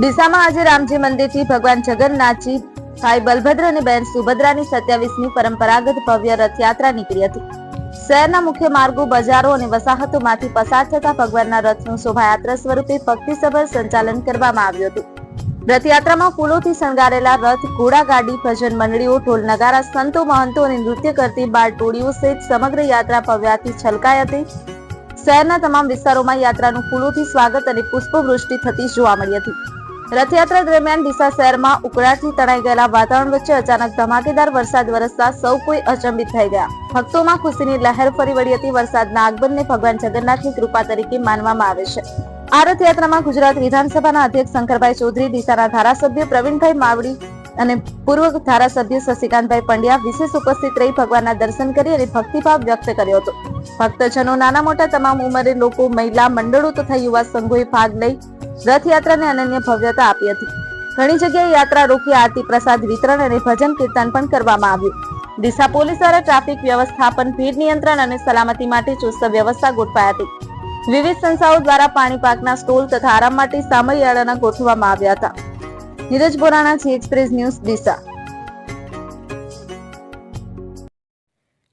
ડીસામાં આજે રામજી મંદિરથી ભગવાન જગન્નાથજી, ભાઈ બલભદ્ર અને બહેન સુભદ્રાની સત્યાવીસમી પરંપરાગત ભવ્ય રથયાત્રા નીકળી હતી. શહેરના મુખ્ય માર્ગો, બજારો અને વસાહતોમાંથી પસાર થતા ભગવાનના રથનું શોભાયાત્રા સ્વરૂપે ભક્તિસભર સંચાલન કરવામાં આવ્યું હતું. રથયાત્રામાં ફૂલોથી શણગારેલા રથ ઘોડાગાડી ભજન મંડળીઓ, ઢોલ નગારા, સંતો, મહંતો અને નૃત્ય કરતી બાળ ટોળીઓ સહિત સમગ્ર યાત્રા ભવ્યાથી છલકાઈ હતી. શહેરના તમામ વિસ્તારોમાં યાત્રાનું ફૂલોથી સ્વાગત અને પુષ્પવૃષ્ટિ થતી જોવા મળી હતી. રથયાત્રા દરમિયાન ડીસા શહેરમાં ઉકળાટથી તણાઈ ગયેલા વાતાવરણ વચ્ચે અચાનક ધમાકેદાર વરસાદ વરસતા સૌ કોઈ અચંબિત થઈ ગયા. ભક્તોમાં ખુશીની લહેર ફરી વળી હતી. વરસાદના આગમનને ભગવાન જગન્નાથની કૃપા તરીકે માનવામાં આવે છે. આ રથયાત્રામાં ગુજરાત વિધાનસભાના અધ્યક્ષ શંકરભાઈ ચૌધરી, ડીસાના ધારાસભ્ય પ્રવીણભાઈ માવડી અને પૂર્વ ધારાસભ્ય શશિકાંતભાઈ પંડ્યા વિશેષ ઉપસ્થિત રહી ભગવાનના દર્શન કરી અને ભક્તિભાવ વ્યક્ત કર્યો હતો. ભક્તજનો નાના મોટા તમામ ઉંમરે લોકો, મહિલા, મંડળો તથા યુવા સંઘોએ ભાગ લઈ રથયાત્રાને અનન્ય ભવ્યતા આપી હતી ઘણી જગ્યાએ યાત્રા રોકી આરતી પ્રસાદ વિતરણ અને ભજન કીર્તન પણ કરવામાં આવ્યું ડીસા પોલીસ દ્વારા ટ્રાફિક વ્યવસ્થાપન ભીડ નિયંત્રણ અને સલામતી માટે ચુસ્ત વ્યવસ્થા ગોઠવાઈ હતી વિવિધ સંસ્થાઓ દ્વારા પાણી પાકના સ્ટોલ તથા આરામ માટે સામૈયાળાના ગોઠવવામાં આવ્યા હતા Neeraj Borana G express news Deesa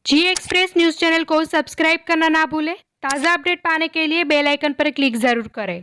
G express news channel को सब्सक्राइब करना ना भूलें ताज़ा अपडेट पाने के लिए बेल आइकन पर क्लिक ज़रूर करें